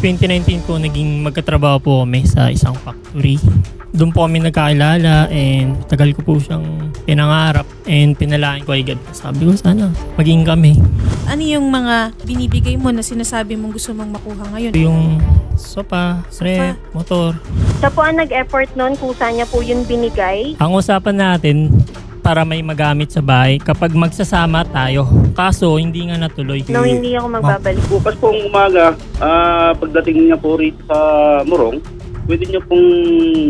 2019 po, naging magkatrabaho po kami sa isang factory. Doon po kami nagkakilala and tagal ko po siyang pinangarap and pinalain ko agad. Sabi ko sana maging kami. Ano yung mga binibigay mo na sinasabi mong gusto mong makuha ngayon? Yung sopa, rep, motor. Siya po ang nag-effort noon kung saan niya po yun binigay. Ang usapan natin para may magamit sa bahay kapag magsasama tayo. Kaso hindi nga natuloy. Nung hindi ako magbabalik. Bukas pong umaga, ah, pagdating niya po rito sa Morong, pwede niyo pong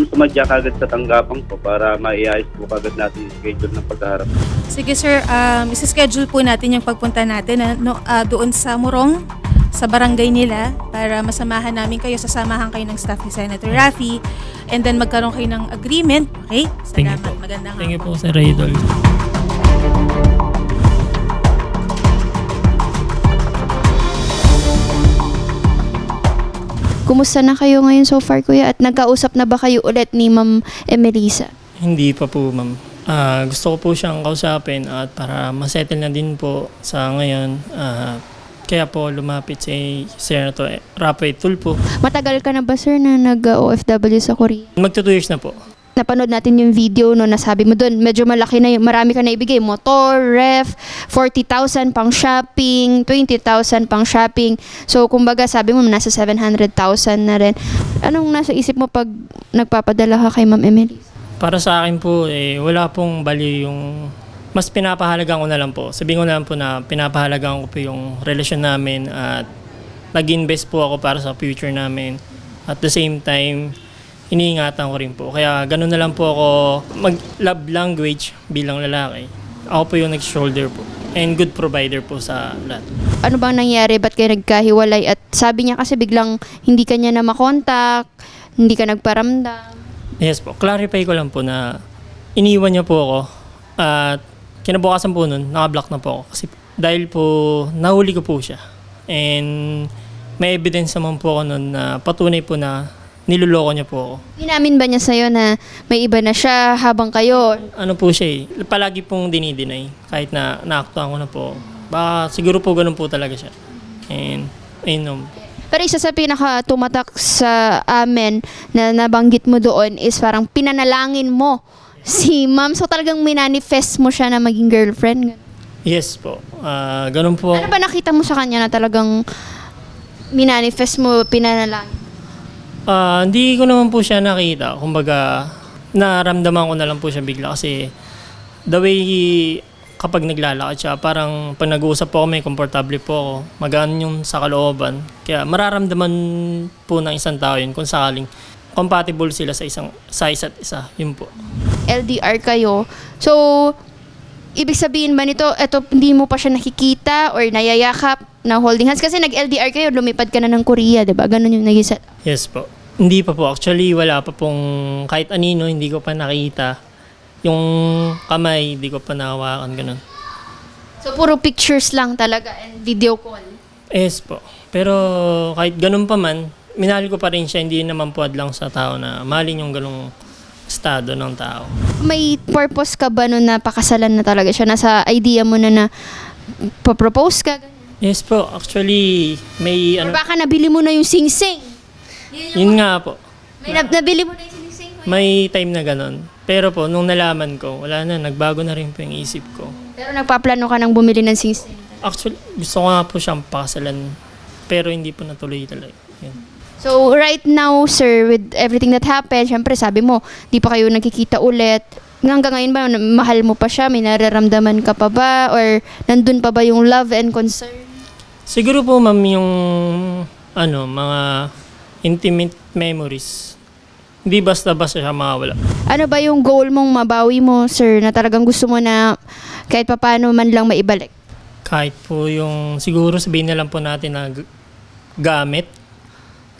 sumadya kagad sa tanggapan ko para maiayos po kagad natin yung schedule ng pagharap. Sige sir, um, isa-schedule po natin yung pagpunta natin ano, ah, doon sa Murong, sa barangay nila para masamahan namin kayo, sasamahan kayo ng staff ni Senator Raffy and then magkaroon kayo ng agreement. Okay? Thank you Salamat. po. Magandang Thank you po, Sir Idol. Kumusta na kayo ngayon so far, kuya? At nagkausap na ba kayo ulit ni Ma'am Emelisa? Hindi pa po, ma'am. Ah, gusto ko po siyang kausapin at para masettle na din po sa ngayon. ah, kaya po lumapit si Senator Rafael Tulpo. Matagal ka na ba, sir, na nag-OFW sa Korea? Magto 2 years na po. Napanood natin yung video no, nasabi mo doon, medyo malaki na yung, marami ka na ibigay. Motor, ref, 40,000 pang shopping, 20,000 pang shopping. So, kumbaga, sabi mo, nasa 700,000 na rin. Anong nasa isip mo pag nagpapadala ka kay Ma'am Emelisa? Para sa akin po, eh, wala pong bali yung... Mas pinapahalagan ko na lang po. Sabihin ko na lang po na pinapahalagan ko po yung relasyon namin at nag-invest po ako para sa future namin. At the same time, iniingatan ko rin po. Kaya ganun na lang po ako mag-love language bilang lalaki. Ako po yung nag-shoulder po. And good provider po sa lahat. ano bang nangyari? Ba't kayo nagkahiwalay? At sabi niya kasi biglang hindi ka niya na makontak, hindi ka nagparamdam. Yes po. Clarify ko lang po na iniwan niya po ako at kinabukasan po nun, nakablock na po ako. Kasi dahil po, nahuli ko po siya. And may evidence naman po ako nun na patunay po na niloloko niya po ako. Inamin ba niya sa'yo na may iba na siya habang kayo? Ano po siya eh, palagi pong dinideny. Kahit na naaktuhan ko na po. Baka siguro po ganun po talaga siya. And, ayun no. Pero isa sa pinaka tumatak sa amin na nabanggit mo doon is parang pinanalangin mo si ma'am. So talagang minanifest mo siya na maging girlfriend. Yes po. Ah, ganun po Ano ba nakita mo sa kanya na talagang minanifest mo, pinanalangin? Ah, hindi ko naman po siya nakita. Kumbaga, naramdaman ko na lang po siya bigla kasi the way kapag naglalakad siya, parang pag nag-uusap po kami, komportable po ako. Magaan yung sa kalooban. Kaya mararamdaman po ng isang tao yun kung sakaling compatible sila sa isang sa isa't isa. Yun po. LDR kayo. So, ibig sabihin ba nito, eto, hindi mo pa siya nakikita or nayayakap na holding hands? Kasi nag-LDR kayo, lumipad ka na ng Korea, di ba? Ganun yung naging set. Yes po. Hindi pa po. Actually, wala pa pong kahit anino, hindi ko pa nakita. Yung kamay, hindi ko pa nahawakan, ganun. So, puro pictures lang talaga and video call. Yes po. Pero kahit ganun pa man, minahal ko pa rin siya. Hindi naman puwad lang sa tao na mahalin yung ganung estado ng tao. May purpose ka ba nun na pakasalan na talaga siya? Nasa idea mo na na papropose ka? Yes po. Actually, may Or ano, baka nabili mo na yung sing-sing? yun nga po. May nab- nabili mo na yung sing-sing? May time na ganun. Pero po, nung nalaman ko, wala na, nagbago na rin po yung isip ko. Pero nagpaplano ka ng bumili ng sing-sing? Actually, gusto ko nga po siyang pakasalan. Pero hindi po natuloy talaga. Yun. So, right now, sir, with everything that happened, syempre, sabi mo, di pa kayo nagkikita ulit. Hanggang ngayon ba, mahal mo pa siya? May nararamdaman ka pa ba? Or nandun pa ba yung love and concern? Siguro po, ma'am, yung ano, mga intimate memories. Hindi basta-basta siya mawala. Ano ba yung goal mong mabawi mo, sir, na talagang gusto mo na kahit papano man lang maibalik? Kahit po yung, siguro sabihin na lang po natin na g- gamit.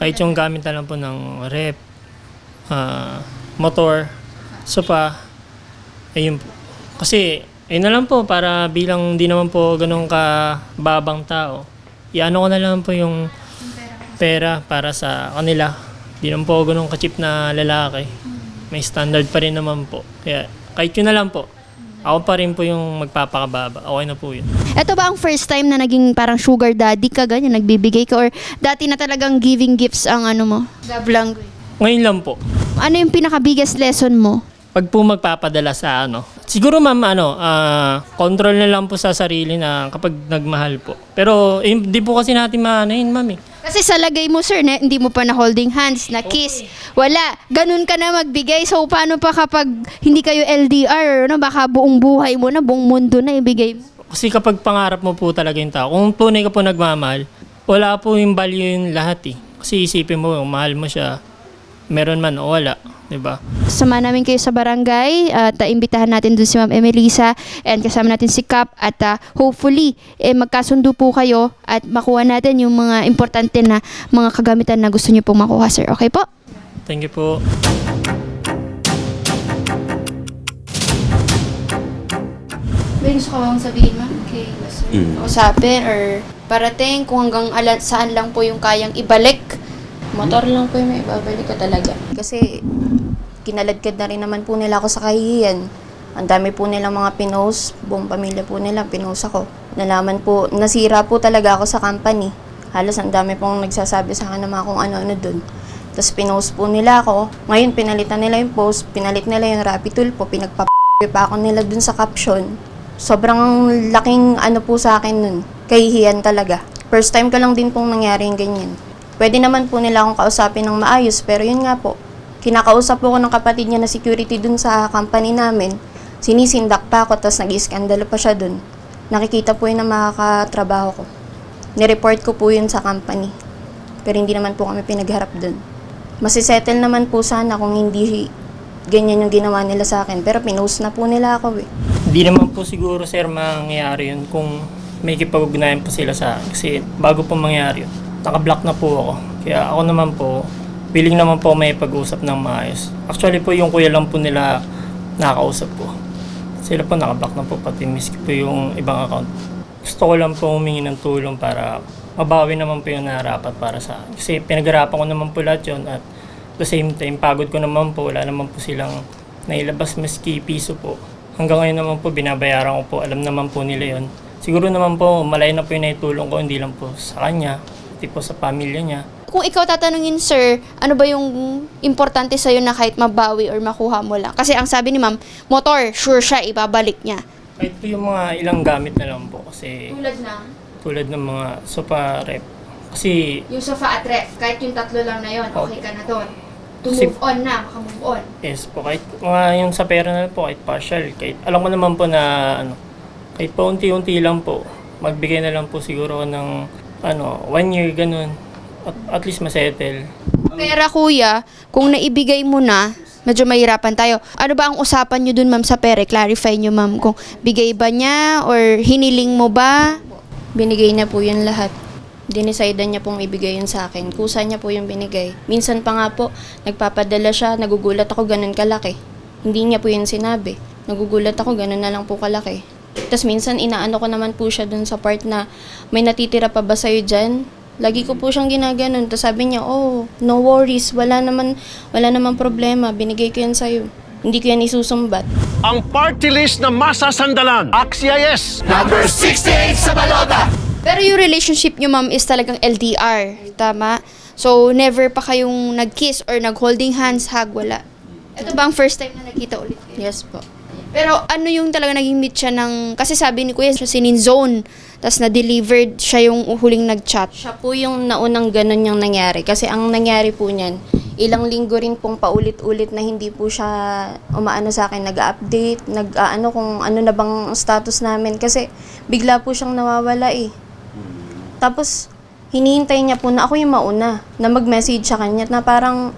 Kahit yung gamit na lang po ng rep, ah, motor, sopa, ayun po. Kasi, ayun na lang po, para bilang di naman po ganun ka babang tao. Iano ko na lang po yung pera para sa kanila. Di naman po ganun ka-cheap na lalaki. May standard pa rin naman po. Kaya, kahit yun na lang po. Ako pa rin po yung magpapakababa. Okay na po yun. Ito ba ang first time na naging parang sugar daddy ka, ganyan, nagbibigay ka? Or dati na talagang giving gifts ang ano mo? Love language. Ngayon lang po. Ano yung pinaka-biggest lesson mo? Pag po magpapadala sa ano, siguro ma'am, ano, ah, control na lang po sa sarili na kapag nagmahal po. Pero eh, hindi po kasi natin maanahin, ma'am eh. Kasi sa lagay mo, sir, na, hindi mo pa na holding hands, na kiss. Wala. Ganun ka na magbigay. So, paano pa kapag hindi kayo LDR, no? baka buong buhay mo na, buong mundo na ibigay mo? Kasi kapag pangarap mo po talaga yung tao, kung tunay ka po nagmamahal, wala po yung value yung lahat eh. Kasi isipin mo, mahal mo siya, meron man o wala, di ba? Sama namin kayo sa barangay at uh, imbitahan natin dun si Ma'am Emelisa and kasama natin si Cap at uh, hopefully eh, magkasundo po kayo at makuha natin yung mga importante na mga kagamitan na gusto niyo pong makuha, sir. Okay po? Thank you po. May gusto ka bang sabihin, ma'am? Okay, Mm. Usapin or parating kung hanggang ala- saan lang po yung kayang ibalik. Motor lang po yung may ibabalik ko talaga. Kasi kinaladkad na rin naman po nila ako sa kahihiyan. Ang dami po nilang mga pinost, buong pamilya po nila pinost ako. Nalaman po, nasira po talaga ako sa company. Halos ang dami pong nagsasabi sa akin ng mga kung ano-ano dun. Tapos pinost po nila ako. Ngayon pinalitan nila yung post, pinalit nila yung rapid tool po, pinagpap pa ako nila dun sa caption. Sobrang laking ano po sa akin nun. Kahihiyan talaga. First time ko lang din pong nangyari yung ganyan. Pwede naman po nila akong kausapin ng maayos, pero yun nga po, kinakausap po ko ng kapatid niya na security dun sa company namin. Sinisindak pa ako, tapos nag-iskandalo pa siya dun. Nakikita po yun na makakatrabaho ko. Nireport ko po yun sa company. Pero hindi naman po kami pinagharap dun. Masisettle naman po sana kung hindi ganyan yung ginawa nila sa akin. Pero pinost na po nila ako eh. Hindi naman po siguro sir mangyayari yun kung may kipag-ugnayan po sila sa akin. Kasi bago po mangyari yun, nakablock na po ako. Kaya ako naman po, willing naman po may pag-usap ng maayos. Actually po yung kuya lang po nila nakakausap ko. Sila po nakablock na po pati miski po yung ibang account. Gusto ko lang po humingi ng tulong para mabawi naman po yung narapat para sa akin. Kasi pinagharapan ko naman po lahat yun at the same time, pagod ko naman po. Wala naman po silang nailabas maski piso po. Hanggang ngayon naman po, binabayaran ko po. Alam naman po nila yon. Siguro naman po, malay na po yung naitulong ko, hindi lang po sa kanya, hindi po sa pamilya niya. Kung ikaw tatanungin, sir, ano ba yung importante sa'yo na kahit mabawi or makuha mo lang? Kasi ang sabi ni ma'am, motor, sure siya, ibabalik niya. Kahit po yung mga ilang gamit na lang po kasi Tulad na, tulad ng mga sofa rep. Kasi yung sofa at ref, kahit yung tatlo lang na yon, okay ka na doon. To Kasi- move on na, makamove on. yes po, kahit mga yung sa pera na lang po, kahit partial, kahit alam ko naman po na ano, kahit pa unti-unti lang po, magbigay na lang po siguro ako ng ano, one year ganun. At, at least masettle. Pera kuya, kung naibigay mo na, medyo mahirapan tayo. Ano ba ang usapan nyo dun ma'am sa pera? Clarify nyo ma'am kung bigay ba niya or hiniling mo ba? Binigay niya po yun lahat. Dinicide niya pong ibigay yun sa akin. Kusa niya po yung binigay. Minsan pa nga po, nagpapadala siya, nagugulat ako ganun kalaki. Hindi niya po yun sinabi. Nagugulat ako ganun na lang po kalaki. Tapos minsan inaano ko naman po siya dun sa part na may natitira pa ba sa'yo dyan? Lagi ko po siyang ginaganon. Tapos sabi niya, oh, no worries. Wala naman, wala naman problema. Binigay ko yan sa'yo. Hindi ko yan isusumbat. ang party list na masasandalan. Axia yes! Pero yung relationship nyo ma'am is talagang LDR, tama? So, never pa kayong nag-kiss or nag-holding hands, hug, wala. Ito ba ang first time na nakita ulit kayo? Yes po. Pero ano yung talaga naging meet siya ng... Kasi sabi ni Kuya, siya sininzone. Tapos na-delivered siya yung huling nag-chat. Siya po yung naunang ganun yung nangyari. Kasi ang nangyari po niyan, ilang linggo rin pong paulit-ulit na hindi po siya umaano sa akin, nag-update, nag-ano kung ano na bang status namin. Kasi bigla po siyang nawawala eh. Tapos, hinihintay niya po na ako yung mauna, na mag-message sa kanya, na parang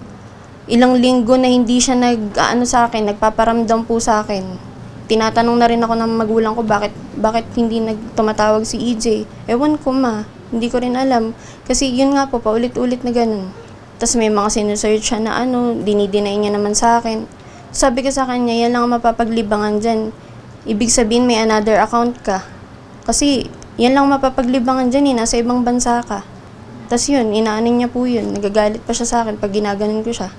ilang linggo na hindi siya nag-ano sa akin, nagpaparamdam po sa akin. Tinatanong na rin ako ng magulang ko bakit bakit hindi nagtumatawag si EJ. Ewan ko ma, hindi ko rin alam. Kasi yun nga po, paulit-ulit na ganun. Tapos may mga sinusearch siya na ano, dinideny niya naman sa akin. Sabi ko sa kanya, yan lang ang mapapaglibangan dyan. Ibig sabihin may another account ka. Kasi yan lang mapapaglibangan dyan eh, nasa ibang bansa ka. Tapos yun, inaanin niya po yun. Nagagalit pa siya sa akin pag ginaganon ko siya.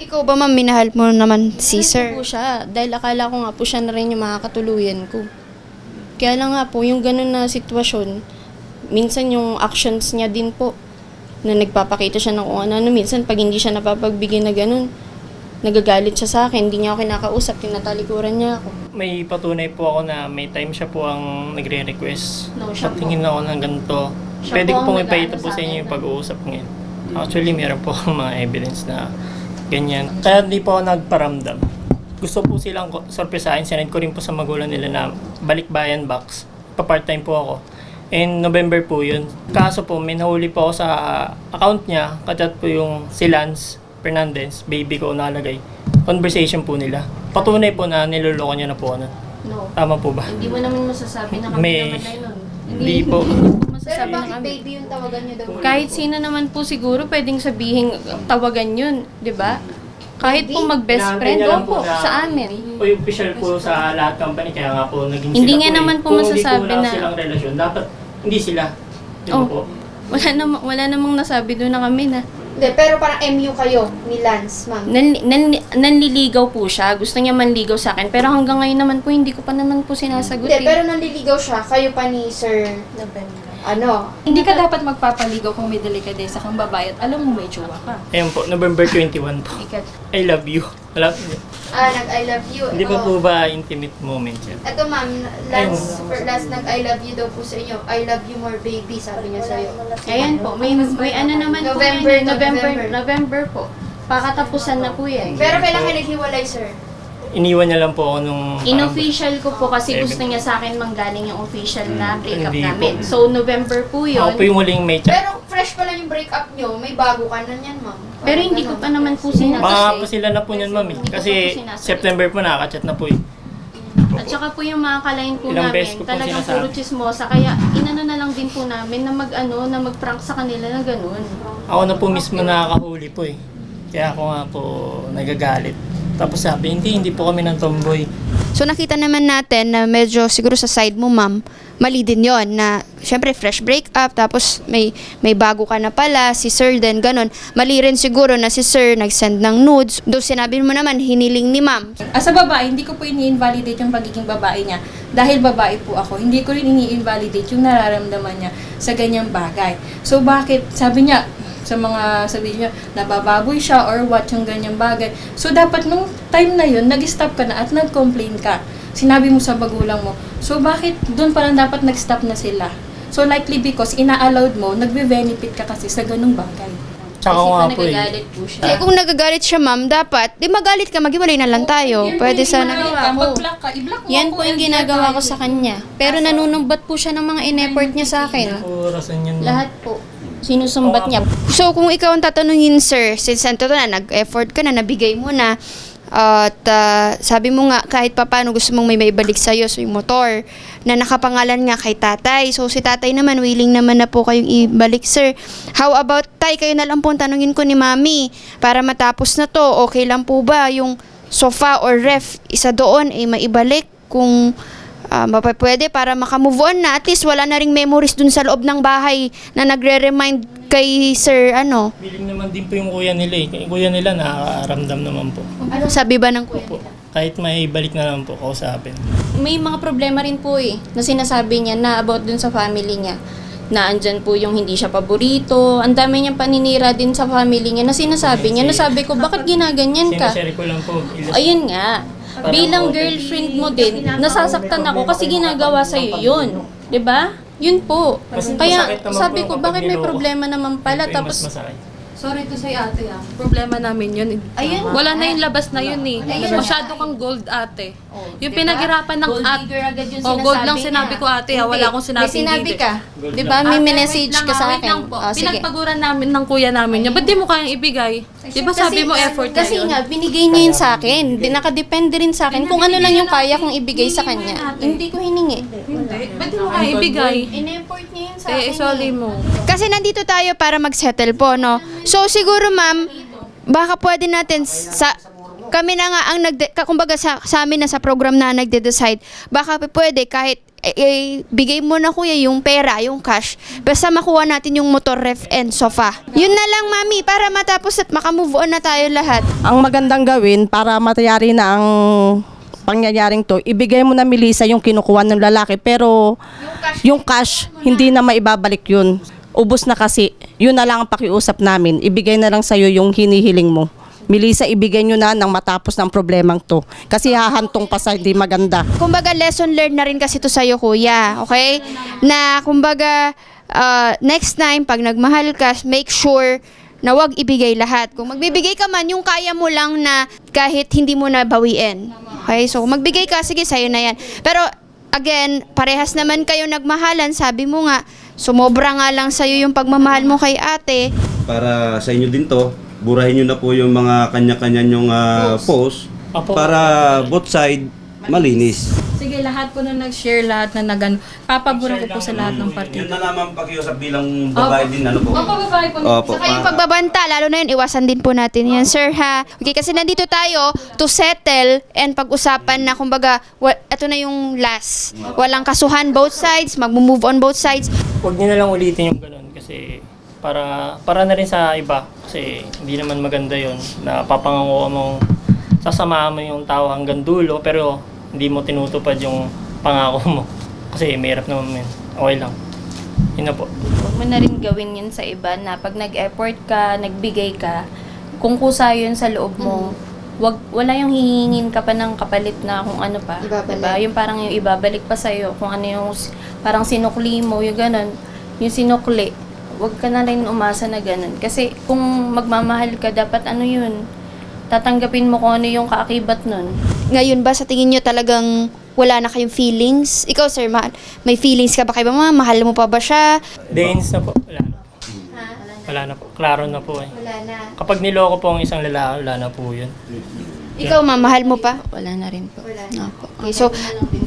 Ikaw ba ma'am, minahal mo naman si sir? po siya. Dahil akala ko nga po siya na rin yung makakatuluyan ko. Kaya lang nga po, yung ganun na sitwasyon, minsan yung actions niya din po, na nagpapakita siya ng kung ano-ano. Minsan, pag hindi siya napapagbigay na ganun, nagagalit siya sa akin, hindi niya ako kinakausap, tinatalikuran niya ako. May patunay po ako na may time siya po ang nagre-request. No, siya po. Patingin ako ng ganito. Siya Pwede po ko ang pong nag-ano ipahita po sa sa inyo yung pag-uusap ngayon. Actually, meron po akong mga evidence na ganyan. Kaya hindi po ako nagparamdam. Gusto po silang ko- sorpresahin. Sinend ko rin po sa magulang nila na balikbayan box. Pa-part-time po ako. And November po yun. Kaso po, may nahuli po ako sa account niya. Kachat po yung si Lance Fernandez, baby ko nalagay. Conversation po nila. Patunay po na niloloko niya na po ano. No. Tama po ba? Hindi mo naman masasabi na kami May- naman na yun. Hindi po. Masasabi na kami. yung tawagan niyo daw? Kahit sino naman po siguro pwedeng sabihin tawagan yun, 'di ba? Kahit po mag-best Inaantay friend, niya lang opo, na- sa amin. O yung official po sa lahat company, kaya nga po naging Hindi sila nga po naman eh. po Kung masasabi hindi po wala na- silang relasyon, dapat hindi sila. Di ba Oh. po? Wala namang, wala namang nasabi doon na kami na. Hindi, pero parang MU kayo ni Lance, ma'am. Nan, nan, nanliligaw po siya. Gusto niya manligaw sa akin. Pero hanggang ngayon naman po, hindi ko pa naman po sinasagot. Hindi, eh. pero nanliligaw siya. Kayo pa ni Sir, ano, Hindi ka dapat magpapaligaw kung may delikadesa kang babae at alam mo may jowa ka. Ayun po, November 21 po. Ikat. I love you. Wala, ah, nag-I love you. hindi pa Oh. po ba intimate moment yan? Ito ma'am, last, last nag-I love you daw po sa inyo. I love you more baby, sabi niya sa'yo. Ayan po, may, may ano naman November po yan. eh, to November, November. November po. Pakatapusan na po yan. Pero kailan kayo naghiwalay, sir? Iniwan niya lang po ako nung... In-official ko po kasi Seven. gusto niya sa akin manggaling yung official na breakup hindi namin. po. So, November po Ako po yun. yung huling may chat. Pero fresh pa lang yung breakup nyo, may bago ka na niyan, ma'am. Pero hindi ko pa naman po sinabi. Mga pa sila na po niyan, ma'am. eh. Hindi ko Kasi po sinasabi. September po nakaka-chat na po eh. At saka po yung mga kalain po Ilang namin, beses ko po talagang sinasabi. puro chismosa. Kaya inano na lang din po namin na mag ano, na mag-prank sa kanila na ganun. Ako na po mismo nakakahuli po eh. Kaya ako nga po nagagalit. Tapos sabi, hindi, hindi po kami ng tomboy. So nakita naman natin na medyo siguro sa side mo, ma'am, mali din yon na syempre fresh breakup tapos may may bago ka na pala si sir din ganun mali rin siguro na si sir nag-send ng nudes do sinabi mo naman hiniling ni ma'am As a babae, hindi ko po ini-invalidate yung pagiging babae niya. Dahil babae po ako, hindi ko rin ini-invalidate yung nararamdaman niya sa ganyang bagay. So bakit, sabi niya, sa mga sabi niya, nabababoy siya or what yung ganyang bagay. So dapat nung time na yun, nag-stop ka na at nag-complain ka. Sinabi mo sa bagulang mo. So bakit doon pa lang dapat nag-stop na sila? So likely because ina-allowed mo, nagbe-benefit ka kasi sa ganung bagay. Tsaka Kasi nga po eh. nagagalit po siya. Eh, kung nagagalit siya ma'am dapat di magalit ka maghiwalay na lang tayo pwede sana ginagawa ko. Mag-block ka, i-block mo Yan ako po yung ginagawa tayo. ko sa kanya. Pero nanunumbat po siya ng mga in-effort niya sa akin. Po, rason yun. Lahat po. Sinusumbat niya. So, kung ikaw ang tatanungin, sir, since ito na, nag-effort ka na, nabigay mo na, at ah, sabi mo nga, kahit papaano gusto mong may maibalik sa'yo, so yung motor, na nakapangalan nga kay tatay. So, si tatay naman, willing naman na po kayong ibalik, sir. How about, tay, kayo na lang po ang tanungin ko ni mami, para matapos na to, okay lang po ba yung sofa or ref, isa doon, ay maibalik kung Ah, mapapwede para makamove on na at least wala na ring memories dun sa loob ng bahay na nagre-remind kay sir ano. Feeling naman din po yung kuya nila eh. Yung kuya nila nakakaramdam naman po. Ano sabi ba ng kuya? po. Kahit may balik na naman po kausapin. May mga problema rin po eh, na sinasabi niya na about dun sa family niya. Na andyan po yung hindi siya paborito. Ang dami niyang paninira din sa family niya na sinasabi niya. Nasabi ko, bakit ginaganyan ka? Sinashare ko lang po. Ayun nga. Bilang girlfriend mo din, nasasaktan ako kasi ginagawa sa'yo yun. 'Di ba? Yun po. Kaya sabi ko, bakit may problema naman pala? Tapos. Sorry to say ate ah. Problema namin yun. Ayun. Wala na yung labas na yun eh. Masyado kang gold ate. yung pinaghirapan ng gold at digger agad yung Oh, sinasabi gold lang niya. sinabi ko, ate, ha? Wala akong sinabing May sinabi ka. Gold Di ba? May Ate, message ka ah, sa akin. lang po. Ah. Pinagpaguran namin ng kuya namin niya. Ba't di mo kayang ibigay? Di ba sabi mo effort na Kasi yun? nga, binigay niya yun sa akin. Di, nakadepende rin sa akin kung ano lang yung kaya kong ibigay sa kanya. Hindi ko hiningi. Hindi. Ba't di mo kayang ibigay? In-effort Eh, sorry eh. mo. Kasi nandito tayo para mag-settle po, no? So siguro ma'am, baka pwede natin sa kami na nga ang nagde kumbaga sa, sa amin na sa program na nagde-decide baka pwede kahit eh, eh, bigay mo na kuya yung pera, yung cash. Basta makuha natin yung motor, ref, and sofa. Yun na lang, mami, para matapos at makamove on na tayo lahat. Ang magandang gawin para matayari na ang pangyayaring to, ibigay mo na Melissa yung kinukuha ng lalaki pero yung cash, hindi na maibabalik yun. Ubus na kasi, yun na lang ang pakiusap namin. Ibigay na lang sa'yo yung hinihiling mo. Melissa, ibigay nyo na nang matapos ng problemang to. Kasi hahantong pa sa hindi maganda. Kumbaga, lesson learned na rin kasi to sa'yo, kuya. Okay? Na, kumbaga, uh, next time, pag nagmahal ka, make sure na wag ibigay lahat. Kung magbibigay ka man, yung kaya mo lang na kahit hindi mo na bawiin. Okay? So, kung magbigay ka, sige, sa'yo na yan. Pero, again, parehas naman kayo nagmahalan. Sabi mo nga, sumobra nga lang sa'yo yung pagmamahal mo kay ate. Para sa inyo din to, burahin nyo na po yung mga kanya-kanya nyong ah, post Opo. para both side malinis. Sige, lahat po na nag-share, lahat na nag papabura ko po sa lahat ng Yun partido. na naman pakiusap bilang babae din, ano po? Opo, babae po. Opo. Saka yung pagbabanta, lalo na yun, iwasan din po natin yan, sir, ha? Okay, kasi nandito tayo to settle and pag-usapan na, kumbaga, wa- ito na yung last. Walang kasuhan both sides, mag-move on both sides. Huwag niyo na lang ulitin yung ganun kasi para para na rin sa iba kasi hindi naman maganda yon na papangako mo sasamahan mo yung tao hanggang dulo pero hindi mo tinutupad yung pangako mo kasi mahirap naman yun. Okay lang. Yun na po. Huwag mo na rin gawin yun sa iba na pag nag-effort ka, nagbigay ka, kung kusa yun sa loob mo, wag wala yung hihingin ka pa ng kapalit na kung ano pa. Ibabalik. Diba? Yung parang yung ibabalik pa sa'yo, kung ano yung s- parang sinukli mo, yung ganun. Yung sinukli, wag ka na rin umasa na ganun. Kasi kung magmamahal ka, dapat ano yun, tatanggapin mo kung ano yung kaakibat nun. Ngayon ba, sa tingin nyo talagang wala na kayong feelings? Ikaw, sir, ma- may feelings ka ba kay mama? Mahal mo pa ba siya? Danes na po. Wala na. Wala na po. Klaro na po eh. Wala na. Kapag niloko po ang isang lalaki, wala na po yun. Ikaw, ma, mahal mo pa? Wala na rin po. Wala na. Opo. Okay, so,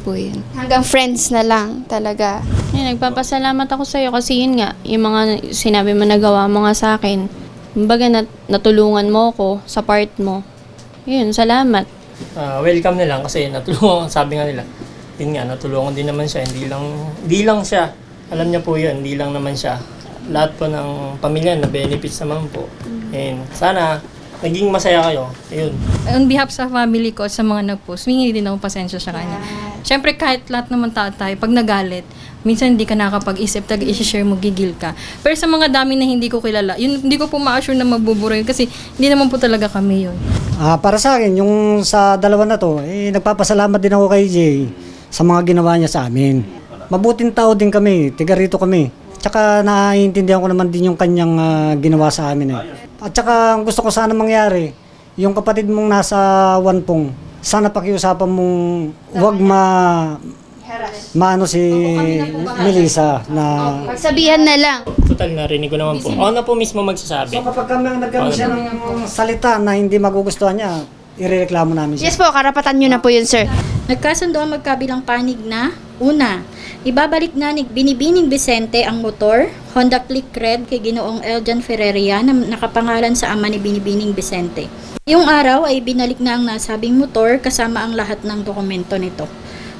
po yun. hanggang friends na lang talaga. Yun, nagpapasalamat ako sa'yo kasi yun nga, yung mga sinabi mo nagawa mo nga sa akin. Kumbaga, nat- natulungan mo ko sa part mo. Yun, salamat. Ah, welcome na lang kasi natulungan, sabi nga nila. Yun nga, natulungan din naman siya. Hindi lang, hindi lang siya. Alam niya po yun, hindi lang naman siya. Lahat po ng pamilya na benefits naman po. And sana, naging masaya kayo. Ayun. On behalf sa family ko, sa mga nag-post, humingi din ako pasensya sa kanya. Siyempre, kahit lahat naman tao tayo, pag nagalit, minsan hindi ka nakapag-isip, taga i-share mo, gigil ka. Pero sa mga dami na hindi ko kilala, yun, hindi ko po ma-assure na mabubura yun kasi hindi naman po talaga kami yun. Ah, para sa akin, yung sa dalawa na to, eh, nagpapasalamat din ako kay Jay sa mga ginawa niya sa amin. Mabuting tao din kami, tiga rito kami. Tsaka naiintindihan ko naman din yung kanyang ah, ginawa sa amin eh. At tsaka ang gusto ko sana mangyari, yung kapatid mong nasa Wanpong, sana pakiusapan mong wag ma maano si Melissa na Pagsabihan na lang. Total, narinig ko naman po. Ako na po mismo magsasabi. So kapag kami nagkaroon siya ng salita na hindi magugustuhan niya, irereklamo namin siya. Yes po, karapatan nyo na po yun, sir. Nagkasundo ang magkabilang panig na Una, ibabalik na ni Binibining Vicente ang motor, Honda Click Red kay Ginoong Eljan Ferreria na nakapangalan sa ama ni Binibining Vicente. Yung araw ay binalik na ang nasabing motor kasama ang lahat ng dokumento nito.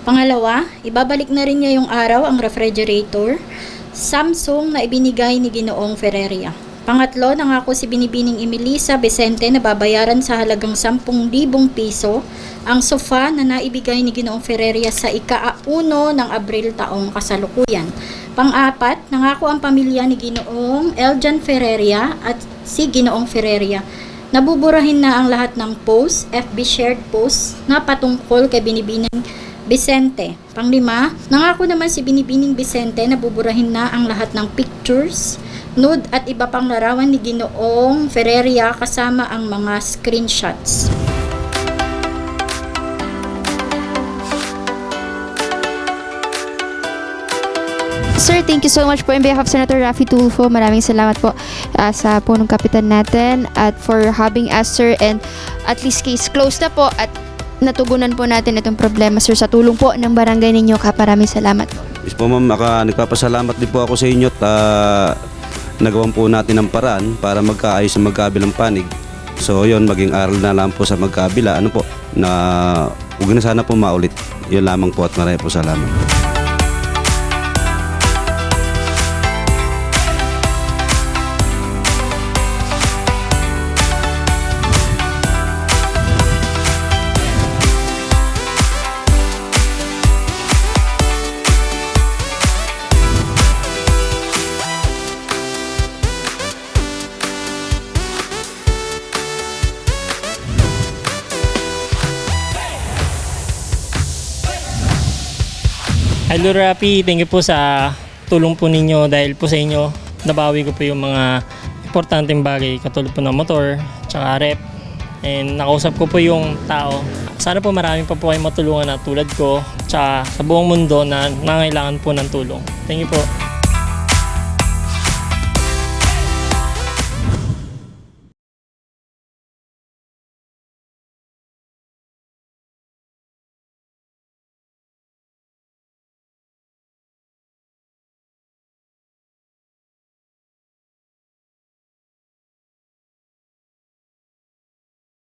Pangalawa, ibabalik na rin niya yung araw ang refrigerator, Samsung na ibinigay ni Ginoong Ferreria. Pangatlo, nangako si Binibining Emilisa Vicente na babayaran sa halagang 10,000 piso ang sofa na naibigay ni Ginoong Ferreria sa ika-uno ng Abril taong kasalukuyan. Pang-apat, nangako ang pamilya ni Ginoong Eljan Ferreria at si Ginoong Ferreria Nabuburahin na ang lahat ng post, FB shared post na patungkol kay Binibining Vicente. Panglima, nangako naman si Binibining Vicente na buburahin na ang lahat ng pictures, nude at iba pang larawan ni Ginoong Ferreria kasama ang mga screenshots. Sir, thank you so much po in behalf of Senator Raffy Tulfo. Maraming salamat po ah, sa punong kapitan natin at for having us, sir. And at least case closed na po at natugunan po natin itong problema, sir, sa tulong po ng barangay ninyo. Maraming salamat po. Yes po ma'am, Naka- nagpapasalamat din po ako sa inyo at ah, nagawan po natin ng paraan para magkaayos sa magkabilang panig. So yon maging aral na lang po sa magkabila. Ano po, na huwag na sana po maulit. Yun lamang po at marami po salamat. Hello Rapi, thank you po sa tulong po ninyo dahil po sa inyo nabawi ko po yung mga importanteng bagay katulad po ng motor, tsaka rep. And nakausap ko po yung tao. Sana po marami pa po kayong matulungan na tulad ko tsaka sa buong mundo na nangailangan po ng tulong. Thank you po.